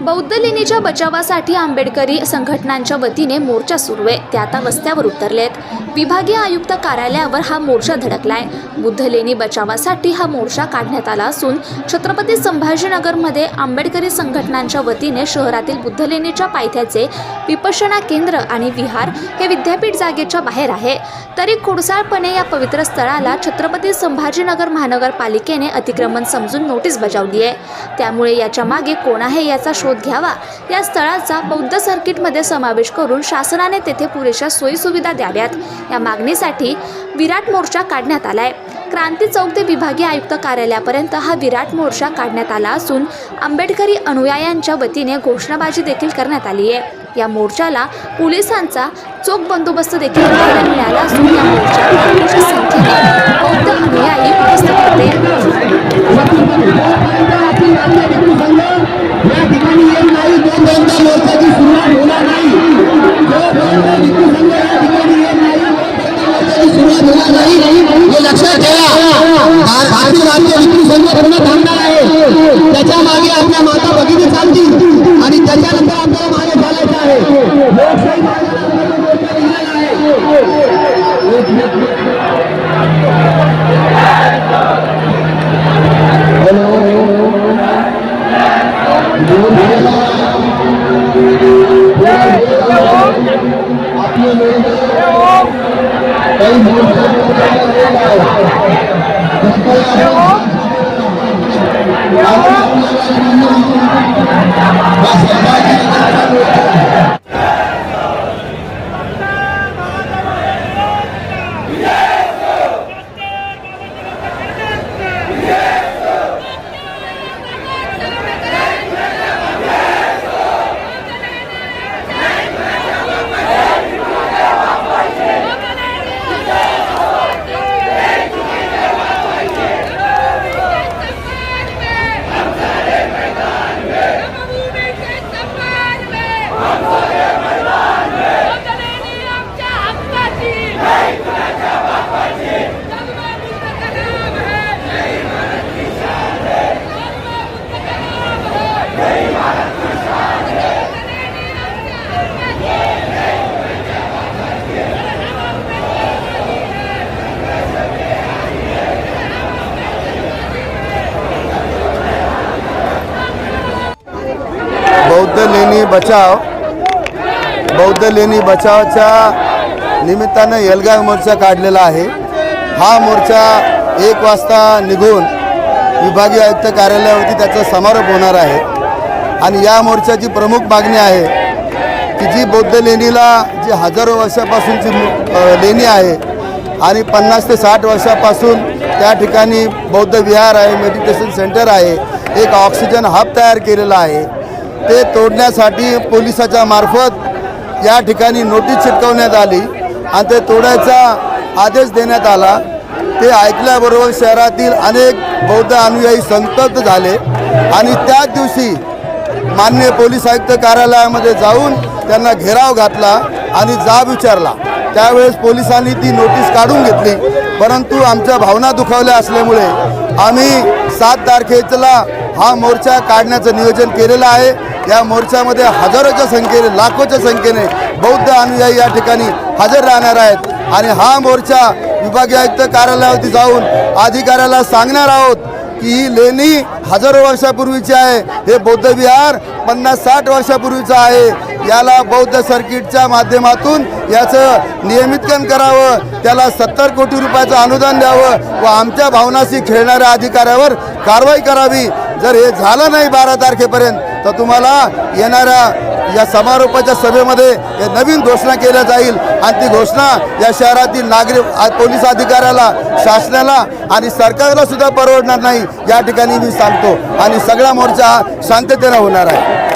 बौद्ध लेणीच्या बचावासाठी आंबेडकरी संघटनांच्या वतीने मोर्चा सुरू आहे. ते आता वस्त्यावर उतरलेत. विभागीय आयुक्त कार्यालयावर हा मोर्चा धडकलाय. बुद्ध लेणी बचावासाठी हा मोर्चा काढण्यात आला असून छत्रपती संभाजीनगरमध्ये आंबेडकरी संघटनांच्या वतीने शहरातील बुद्ध लेणीच्या पायथ्याचे विपशना केंद्र आणि विहार हे विद्यापीठ जागेच्या बाहेर आहे. तरी खोडसाळपणे या पवित्र स्थळाला छत्रपती संभाजीनगर महानगरपालिकेने अतिक्रमण समजून नोटीस बजावली आहे. त्यामुळे याच्या मागे कोणा आहे याचा शोध घ्यावा. या स्थळाचा बौद्ध सर्किटमध्ये समावेश करून शासनाने तेथे पुरेशा सोयीसुविधा द्याव्यात. या मागणीसाठी विराट मोर्चा काढण्यात आलाय. क्रांती चौक ते विभागीय आयुक्त कार्यालयापर्यंत हा विराट मोर्चा काढण्यात आला असून आंबेडकरी अनुयायांच्या वतीने घोषणाबाजी देखील करण्यात आली आहे. या मोर्चाला पोलिसांचा चोख बंदोबस्त देखील मिळाला असून या मोर्चात संख्येने बौद्ध अनुयायी उपस्थित होते. हे लक्षात ठेवा. भारतीय राज्य भिक्खू संघ पूर्ण थांबणार आहे. त्याच्यामागे आपल्या माता भगिनी चालतील. Let's go. बौद्ध लेणी बचाव बौद्ध लेणी बचावाच्या निमित्तानं एल्गार मोर्चा काढलेला आहे. हा मोर्चा एक वाजता निघून विभागीय आयुक्त कार्यालयावरती त्याचा समारोप होणार आहे. आणि या मोर्चाची प्रमुख मागणी आहे की जी बौद्ध लेणीला जी हजारो वर्षापासूनची लेणी आहे आणि पन्नास ते साठ वर्षापासून त्या ठिकाणी बौद्ध विहार आहे मेडिटेशन सेंटर आहे एक ऑक्सिजन हब तयार केलेला आहे. ते तोडण्यासाठी पोलिसाच्या मार्फत या ठिकाणी नोटीस चिटकवण्यात आली आणि ते तोडायचा आदेश देण्यात आला. ते ऐकल्याबरोबर शहरातील अनेक बौद्ध अनुयायी संतप्त झाले आणि त्याच दिवशी मान्य पोलीस आयुक्त कार्यालयामध्ये जाऊन त्यांना घेराव घातला आणि जाब विचारला. त्यावेळेस पोलिसांनी ती नोटीस काढून घेतली. परंतु आमच्या भावना दुखावल्या असल्यामुळे आम्ही सात तारखेला हा मोर्चा काढण्याचं नियोजन केलेलं आहे. या मोर्चामध्ये हजारोच्या संख्येने लाखोच्या संख्येने बौद्ध अनुयायी या ठिकाणी हजर राहणार आहेत. आणि हा मोर्चा विभागीय आयुक्त कार्यालयावरती जाऊन अधिकाऱ्याला सांगणार आहोत की ही लेणी हजारो वर्षापूर्वीची आहे. हे बौद्ध विहार पन्नास साठ वर्षापूर्वीचं आहे. याला बौद्ध सर्किटच्या माध्यमातून याचं नियमितकरण करावं. त्याला सत्तर कोटी रुपयाचं अनुदान द्यावं व आमच्या भावनाशी खेळणाऱ्या अधिकाऱ्यावर कारवाई करावी. जर हे झालं नाही बारा तारखेपर्यंत तर तुम्हाला येणाऱ्या या समारोपाच्या सभेमध्ये नवीन घोषणा केल्या जाईल. आणि ती घोषणा या शहरातील नागरिक पोलीस अधिकाऱ्याला शासनाला आणि सरकारला सुद्धा परवडणार नाही. या ठिकाणी मी सांगतो. आणि सगळा मोर्चा शांततेला शांततेनं होणार आहे.